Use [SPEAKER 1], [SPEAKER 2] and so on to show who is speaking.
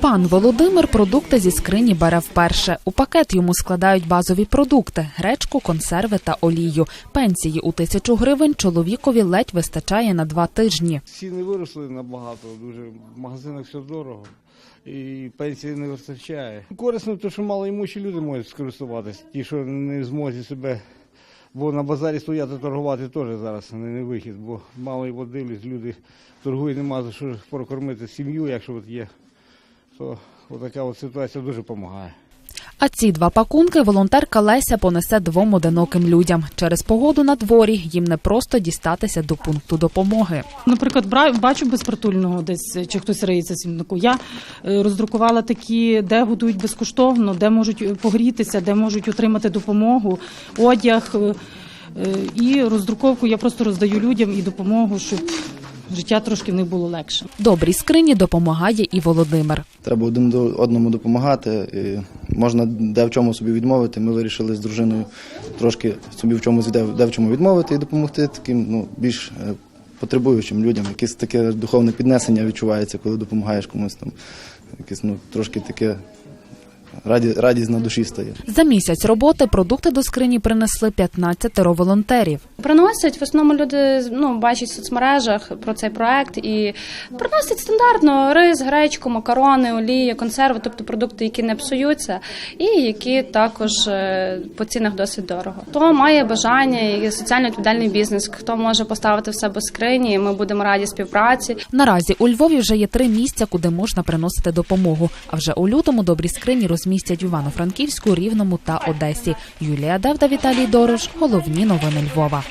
[SPEAKER 1] Пан Володимир продукти зі скрині бере вперше. У пакет йому складають базові продукти: гречку, консерви та олію. Пенсії у тисячу гривень чоловікові ледь вистачає на два тижні.
[SPEAKER 2] Ціни виросли набагато, дуже в магазинах все дорого. І пенсії не вистачає. Корисно, те, що малоімущі люди можуть скористуватися, ті, що не змозі себе. Бо на базарі стояти торгувати теж зараз не, не вихід, бо мало його дивлять, люди торгують, нема за що прокормити сім'ю, якщо от є. То така от ситуація дуже допомагає.
[SPEAKER 1] А ці два пакунки волонтерка Леся понесе двом одиноким людям. Через погоду на дворі їм не просто дістатися до пункту допомоги.
[SPEAKER 3] Наприклад, бачу безпритульного десь чи хтось риється сімнику. Я е, роздрукувала такі, де годують безкоштовно, де можуть е, погрітися, де можуть отримати допомогу, одяг. е, І роздруковку я просто роздаю людям і допомогу, щоб життя трошки в них було легше.
[SPEAKER 1] Добрій скрині допомагає і Володимир.
[SPEAKER 4] Треба один до одному допомагати. І можна де в чому собі відмовити. Ми вирішили з дружиною трошки собі в чомусь де, де в чому відмовити і допомогти таким ну, більш е, потребуючим людям. Якесь таке духовне піднесення відчувається, коли допомагаєш комусь там. Якесь ну, трошки таке раді, радість на душі стає.
[SPEAKER 1] За місяць роботи продукти до скрині принесли 15 волонтерів.
[SPEAKER 5] Приносять в основному люди ну бачать в соцмережах про цей проект і приносять стандартно рис, гречку, макарони, олії, консерви, тобто продукти, які не псуються, і які також е, по цінах досить дорого. Хто має бажання і соціально відповідальний бізнес, хто може поставити в себе скрині, ми будемо раді співпраці.
[SPEAKER 1] Наразі у Львові вже є три місця, куди можна приносити допомогу. А вже у лютому добрі скрині розмістять Івано-Франківську, Рівному та Одесі. Юлія Давда, Віталій Дорош. Головні новини Львова.